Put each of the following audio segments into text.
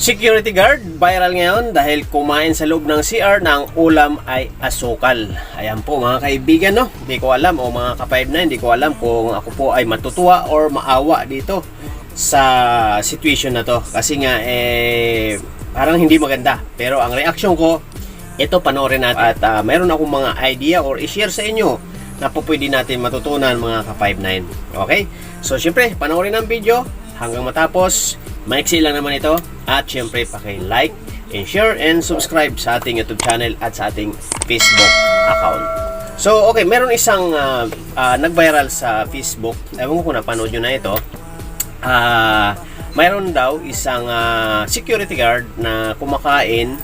Security guard, viral ngayon dahil kumain sa loob ng CR ng ulam ay asukal. Ayan po mga kaibigan no, hindi ko alam o mga ka-5 na hindi ko alam kung ako po ay matutuwa or maawa dito sa situation na to. Kasi nga eh parang hindi maganda. Pero ang reaksyon ko, ito panoorin natin at ah, mayroon akong mga idea or i-share sa inyo na po pwede natin matutunan mga ka-59. Okay? So syempre, panoorin ang video hanggang matapos. Maiksi lang naman ito. At syempre, paki-like and share and subscribe sa ating YouTube channel at sa ating Facebook account. So, okay, meron isang ah, ah, nag-viral sa Facebook. Ewan ko kung napanood nyo na ito. Ah, mayroon daw isang ah, security guard na kumakain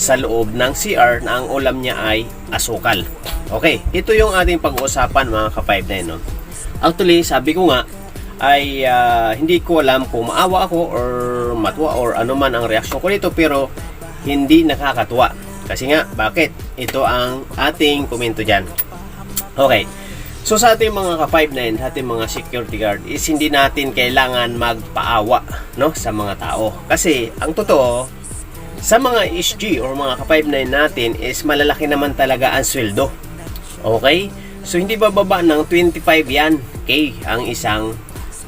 sa loob ng CR na ang ulam niya ay asukal. Okay, ito yung ating pag-uusapan mga ka-5 na no? Actually, sabi ko nga, ay ah, hindi ko alam kung maawa ako or matuwa or ano man ang reaksyon ko dito pero hindi nakakatuwa. Kasi nga, bakit? Ito ang ating komento dyan. Okay. So sa ating mga ka-59, sa ating mga security guard is hindi natin kailangan magpaawa no, sa mga tao. Kasi ang totoo, sa mga SG or mga ka-59 natin is malalaki naman talaga ang sweldo. Okay? So hindi bababa ng 25 yan K ang isang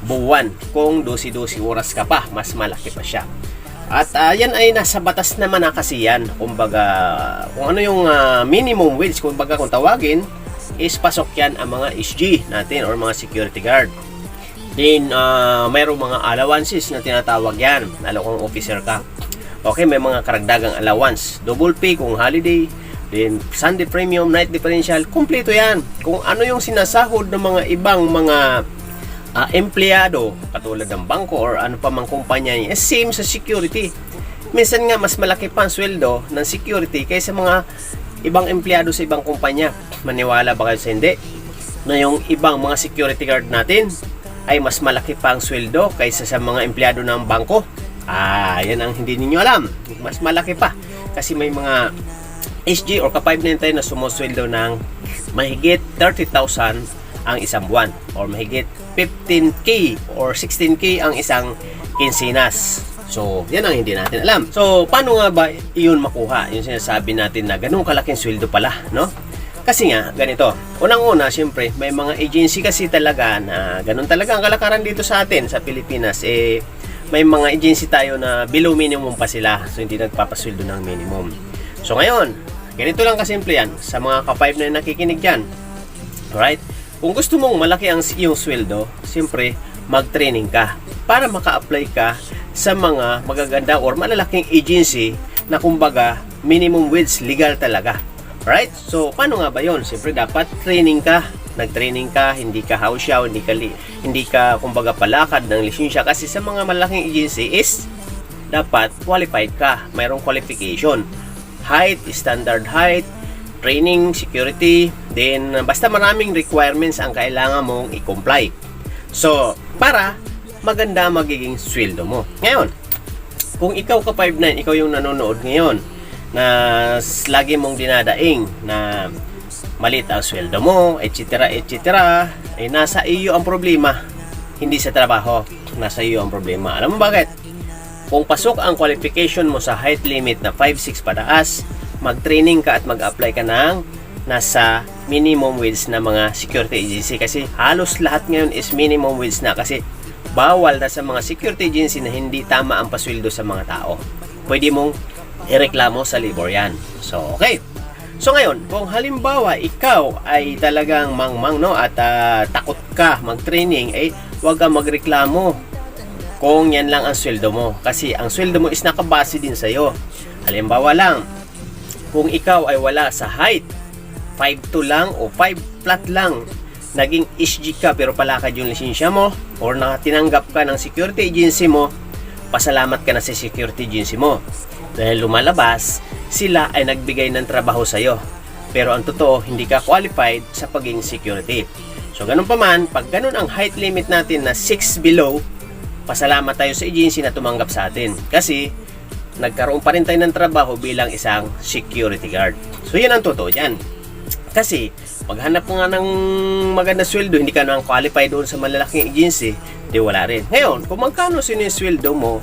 buwan. Kung 12-12 oras ka pa, mas malaki pa siya. At ah, yan ay nasa batas naman na kasi yan. Kumbaga, kung ano yung ah, minimum wage, kumbaga kung tawagin, is pasok yan ang mga SG natin or mga security guard. Then, ah, mayroong mga allowances na tinatawag yan, lalo kung officer ka. Okay, may mga karagdagang allowance. Double pay kung holiday, then Sunday premium, night differential, kumpleto yan. Kung ano yung sinasahod ng mga ibang mga ah, empleyado, katulad ng bangko or ano pa mang kumpanya niya, eh, same sa security. Minsan nga, mas malaki pa ang sweldo ng security kaysa mga ibang empleyado sa ibang kumpanya. Maniwala ba kayo sa hindi? Na yung ibang mga security guard natin ay mas malaki pa ang sweldo kaysa sa mga empleyado ng bangko. Ah, yan ang hindi ninyo alam. Mas malaki pa. Kasi may mga SG or ka-599 na sumusweldo ng mahigit 30,000 ang isang buwan or mahigit 15k or 16k ang isang kinsinas. So, yan ang hindi natin alam. So, paano nga ba iyon makuha? Yung sinasabi natin na ganun kalaking sweldo pala, no? Kasi nga, ganito. Unang-una, siyempre, may mga agency kasi talaga na ganun talaga ang kalakaran dito sa atin, sa Pilipinas. Eh, may mga agency tayo na below minimum pa sila. So, hindi nagpapasweldo ng minimum. So, ngayon, ganito lang kasimple yan. Sa mga ka-5 na nakikinig dyan. Alright? Kung gusto mong malaki ang iyong sweldo, siyempre, mag-training ka para maka-apply ka sa mga magaganda or malalaking agency na kumbaga minimum wage legal talaga. Right? So, paano nga ba 'yon? Siyempre dapat training ka, nag-training ka, hindi ka show, hindi ka hindi ka kumbaga palakad ng lisensya kasi sa mga malaking agency is dapat qualified ka, mayroong qualification. Height, standard height, training, security, then basta maraming requirements ang kailangan mong i-comply. So, para maganda magiging sweldo mo. Ngayon, kung ikaw ka 5'9", ikaw yung nanonood ngayon, na lagi mong dinadaing na malit ang sweldo mo, etc. etc. ay nasa iyo ang problema, hindi sa trabaho. Nasa iyo ang problema. Alam mo bakit? Kung pasok ang qualification mo sa height limit na 5'6 pataas, mag-training ka at mag-apply ka ng nasa minimum wage na mga security agency kasi halos lahat ngayon is minimum wage na kasi bawal na sa mga security agency na hindi tama ang pasweldo sa mga tao. Pwede mong ireklamo sa labor yan. So, okay. So ngayon, kung halimbawa ikaw ay talagang mangmang no at ah, takot ka mag-training, eh huwag kang magreklamo kung yan lang ang sweldo mo. Kasi ang sweldo mo is nakabase din sa'yo. Halimbawa lang, kung ikaw ay wala sa height, 5'2 lang o 5 flat lang, naging SG ka pero palakad yung lisensya mo or na tinanggap ka ng security agency mo, pasalamat ka na sa security agency mo. Dahil lumalabas, sila ay nagbigay ng trabaho sa'yo. Pero ang totoo, hindi ka qualified sa pagiging security. So ganun pa man, pag ganun ang height limit natin na 6 below, pasalamat tayo sa agency na tumanggap sa atin. Kasi nagkaroon pa rin tayo ng trabaho bilang isang security guard. So yan ang totoo dyan. Kasi maghanap ka nga ng maganda sweldo, hindi ka nang qualify doon sa malalaking agency, di wala rin. Ngayon, kung magkano sinisweldo mo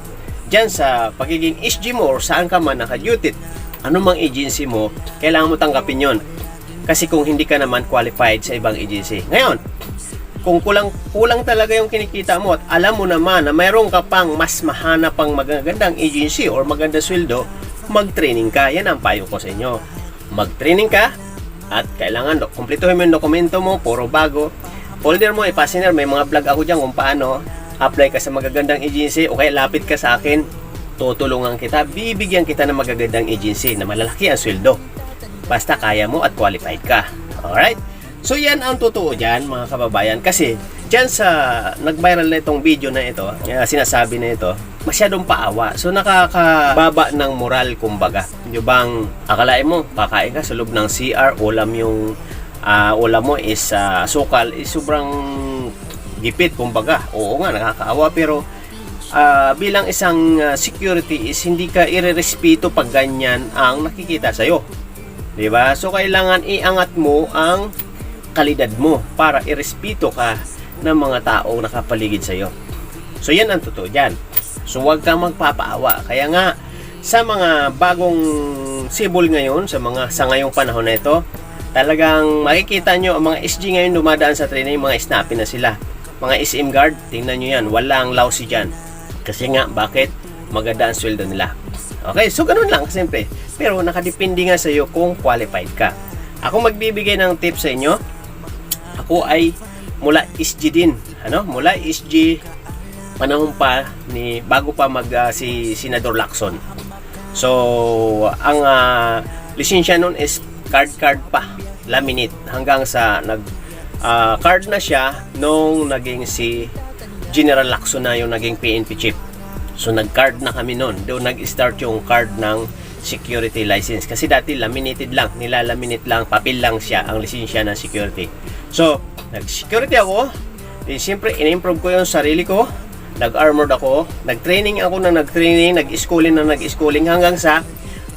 dyan sa pagiging SG mo or saan ka man naka-duty, anumang agency mo, kailangan mo tanggapin yon. Kasi kung hindi ka naman qualified sa ibang agency. Ngayon, kung kulang kulang talaga yung kinikita mo at alam mo naman na mayroon ka pang mas mahana pang magagandang agency or maganda sweldo, mag-training ka. Yan ang payo ko sa inyo. Mag-training ka at kailangan kumpletuhin mo yung dokumento mo, puro bago. Folder mo, ipasiner, may mga vlog ako dyan kung paano apply ka sa magagandang agency o kaya lapit ka sa akin, tutulungan kita, bibigyan kita ng magagandang agency na malalaki ang sweldo. Basta kaya mo at qualified ka. Alright? So yan ang totoo dyan mga kababayan kasi dyan sa nag-viral na itong video na ito, uh, sinasabi na ito, masyadong paawa. So nakakababa ng moral kumbaga. Yung bang akalain mo, kakain ka sa loob ng CR, ulam yung ah, ulam mo is ah, sukal, is sobrang gipit kumbaga. Oo nga, nakakaawa pero ah, bilang isang ah, security is hindi ka irerespeto pag ganyan ang nakikita sa'yo. 'Di ba? So kailangan iangat mo ang kalidad mo para irespeto ka ng mga taong nakapaligid sa iyo. So yan ang totoo diyan. So huwag kang magpapaawa. Kaya nga sa mga bagong sibol ngayon, sa mga sa ngayong panahon na ito, talagang makikita nyo ang mga SG ngayon dumadaan sa training, mga snappy na sila. Mga SM guard, tingnan nyo yan, walang lousy dyan. Kasi nga, bakit? Maganda ang sweldo nila. Okay, so ganun lang, siyempre. Pero nakadepende nga sa iyo kung qualified ka. Ako magbibigay ng tips sa inyo. Ako ay mula SG din. Ano? Mula SG panahon pa ni bago pa mag ah, si Senador Lacson. So, ang ah, lisensya nun is card card pa, laminate hanggang sa nag ah, card na siya nung naging si General Lacson na yung naging PNP chief. So nag-card na kami noon. Doon nag-start yung card ng security license. Kasi dati laminated lang, nilalaminate lang, papel lang siya ang lisensya ng security. So, nag-security ako. Di siyempre, in-improve ko yung sarili ko. Nag-armored ako. Nag-training ako na nag-training, nag-schooling na nag-schooling hanggang sa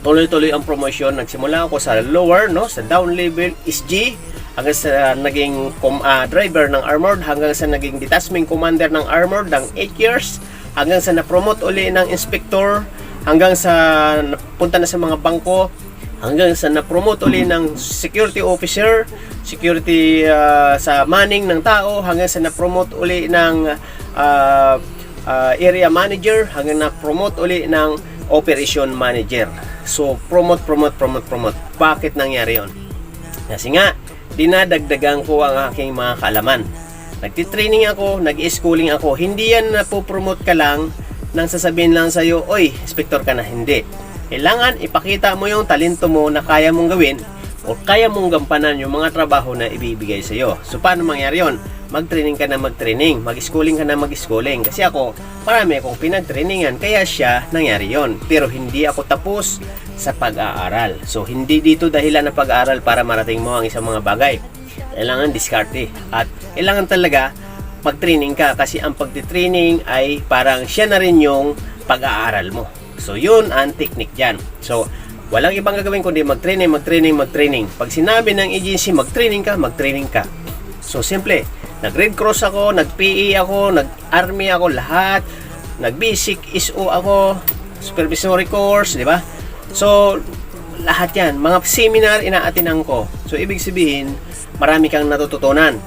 tuloy-tuloy ang promotion. Nagsimula ako sa lower, no, sa down level SG hanggang sa naging com, ah, driver ng armored hanggang sa naging detachment commander ng armored ng 8 years hanggang sa na-promote uli ng inspector hanggang sa napunta na sa mga bangko hanggang sa na-promote uli ng security officer security ah, sa manning ng tao hanggang sa na-promote uli ng ah, ah, area manager hanggang na-promote uli ng operation manager so promote promote promote promote bakit nangyari yon kasi nga dinadagdagan ko ang aking mga kaalaman Nagtitraining ako, nag-schooling ako. Hindi yan napopromote ka lang nang sasabihin lang sa'yo, Oy, inspector ka na. Hindi. Kailangan ipakita mo yung talento mo na kaya mong gawin o kaya mong gampanan yung mga trabaho na ibibigay sa'yo. So, paano mangyari yon? Mag-training ka na mag-training, mag-schooling ka na mag-schooling. Kasi ako, marami akong pinag-trainingan, kaya siya nangyari yon. Pero hindi ako tapos sa pag-aaral. So, hindi dito dahilan ng pag-aaral para marating mo ang isang mga bagay kailangan diskarte at kailangan talaga mag-training ka kasi ang pagtitraining ay parang siya na rin yung pag-aaral mo. So yun ang technique dyan. So walang ibang gagawin kundi mag-training, mag-training, mag-training. Pag sinabi ng agency mag-training ka, mag-training ka. So simple, nag-Red Cross ako, nag-PE ako, nag-Army ako, lahat. Nag-Basic ISO ako, Supervisory course, di ba? So lahat yan, mga seminar inaatinan ko. So ibig sabihin, marami kang natututunan.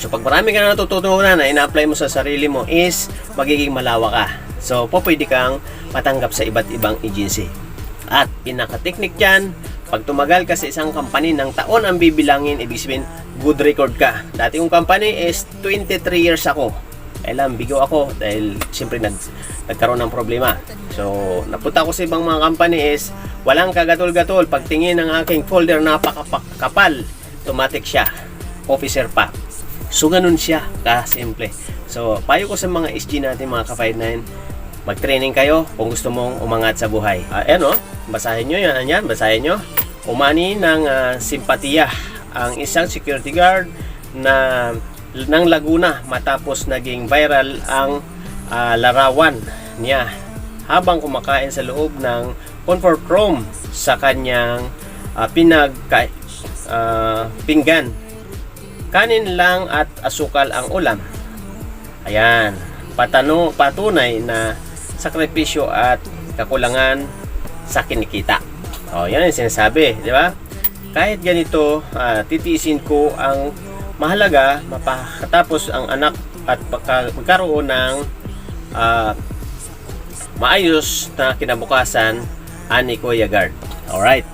So pag marami kang natututunan na ina-apply mo sa sarili mo is magiging malawa ka. So po pwede kang matanggap sa iba't ibang agency. At pinaka-technique dyan, pag tumagal ka sa isang company ng taon ang bibilangin, ibig sabihin good record ka. Dati yung company is 23 years ako. Kailan, bigo ako dahil siyempre nag, nagkaroon ng problema. So, napunta ako sa ibang mga company is walang kagatol-gatol. Pagtingin ng aking folder, napakapal automatic siya. Officer pa. So, ganun siya kasimple. So, payo ko sa mga SG natin, mga ka-59, mag-training kayo kung gusto mong umangat sa buhay. Uh, ayan o, basahin nyo yan, yan, basahin nyo. Umani ng ah, simpatiya ang isang security guard na ng Laguna matapos naging viral ang ah, larawan niya habang kumakain sa loob ng comfort room sa kanyang ah, pinagka ah, pinggan. Kanin lang at asukal ang ulam. Ayan, patano, patunay na sakripisyo at kakulangan sa kinikita. O, yan ang sinasabi, di ba? Kahit ganito, ah, titiisin ko ang mahalaga mapakatapos ang anak at magkaroon ng ah, maayos na kinabukasan ani Kuya Guard. Alright.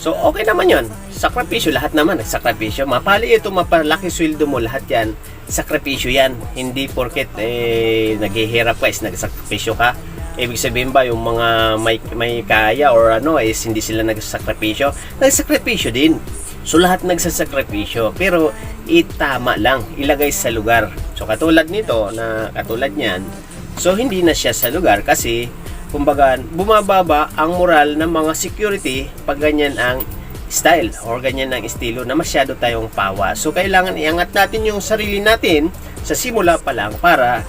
So, okay naman yon. Sakripisyo, lahat naman nagsakripisyo. Mapali ito, mapalaki sweldo mo, lahat yan. Sakripisyo yan. Hindi porket eh, naghihirap ka is nagsakripisyo ka. Ibig sabihin ba yung mga may, may kaya or ano is hindi sila nagsakripisyo? Nagsakripisyo din. So lahat nagsasakripisyo pero itama lang, ilagay sa lugar. So katulad nito na katulad niyan, so hindi na siya sa lugar kasi kumbaga bumababa ang moral ng mga security pag ganyan ang style or ganyan ang estilo na masyado tayong pawa. So kailangan iangat natin yung sarili natin sa simula pa lang para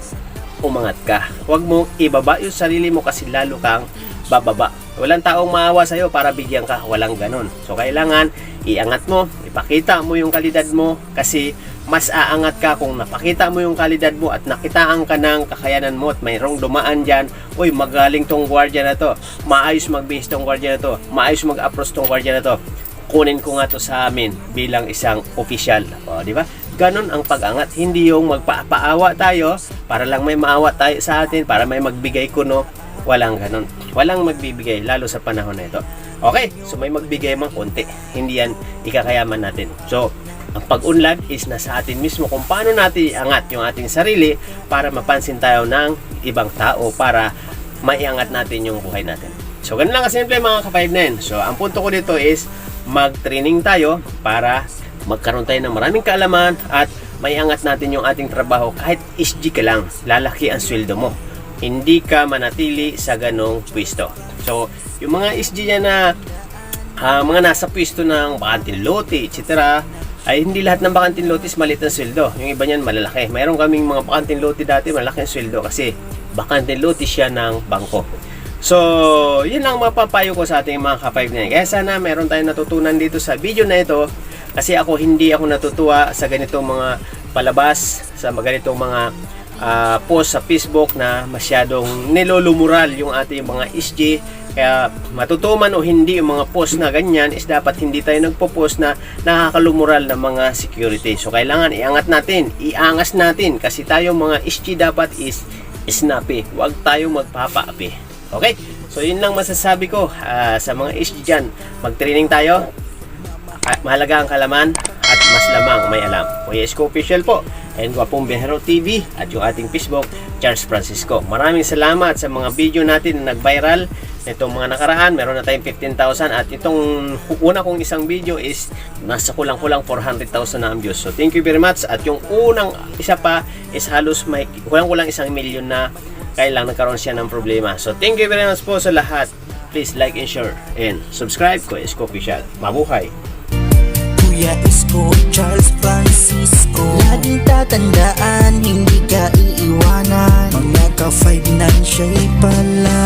umangat ka. Huwag mo ibaba yung sarili mo kasi lalo kang bababa. Walang taong maawa sa'yo para bigyan ka. Walang ganon. So, kailangan iangat mo, ipakita mo yung kalidad mo kasi mas aangat ka kung napakita mo yung kalidad mo at nakitaan ka ng kakayanan mo at mayroong dumaan dyan, uy, magaling tong gwardiya na to, maayos mag-base tong gwardiya na to, maayos mag-approach tong gwardiya na to, kunin ko nga to sa amin bilang isang official. O, di ba? Ganon ang pag-angat. Hindi yung magpapaawa tayo para lang may maawa tayo sa atin, para may magbigay kuno. Walang ganon. Walang magbibigay, lalo sa panahon na ito. Okay, so may magbigay mang konti. Hindi yan ikakayaman natin. So, ang pag-unlad is nasa atin mismo kung paano natin iangat yung ating sarili para mapansin tayo ng ibang tao para maiangat natin yung buhay natin. So, ganun lang kasimple mga ka-5-9. So, ang punto ko dito is mag-training tayo para magkaroon tayo ng maraming kaalaman at maiangat natin yung ating trabaho kahit SG ka lang, lalaki ang sweldo mo. Hindi ka manatili sa ganong pwesto. So, yung mga SG yan na ah, mga nasa pwesto ng bakantin lote, etc. ay hindi lahat ng bakantin lote is maliit ang sweldo. Yung iba niyan malalaki. Mayroon kaming mga bakantin lote dati malaki ang sweldo kasi bakantin lote siya ng bangko. So, yun lang mapapayo ko sa ating mga ka-5 na yan. Kaya sana meron tayong natutunan dito sa video na ito kasi ako hindi ako natutuwa sa ganitong mga palabas, sa ganitong mga ah, post sa Facebook na masyadong nilolumural yung ating mga SG. Kaya matutuman o hindi yung mga post na ganyan is dapat hindi tayo nagpo-post na nakakalumural ng mga security. So kailangan iangat natin, iangas natin kasi tayo mga SG dapat is snappy. Huwag tayo magpapaapi. Okay? So yun lang masasabi ko ah, sa mga SG dyan. Mag-training tayo. Ah, mahalaga ang kalaman at mas lamang may alam. Kuya Isko Official po and Gwapong Bihero TV at yung ating Facebook, Charles Francisco. Maraming salamat sa mga video natin na nag-viral itong mga nakaraan. Meron na tayong 15,000 at itong una kong isang video is nasa kulang-kulang 400,000 na ang views. So thank you very much at yung unang isa pa is halos may kulang-kulang isang milyon na kailang nagkaroon siya ng problema. So thank you very much po sa lahat. Please like and share and subscribe ko Isko Official. Mabuhay! Kuya Isko, Charles Francisco. Laging tatandaan, hindi ka iiwanan. Mga ka-five nine siya'y pala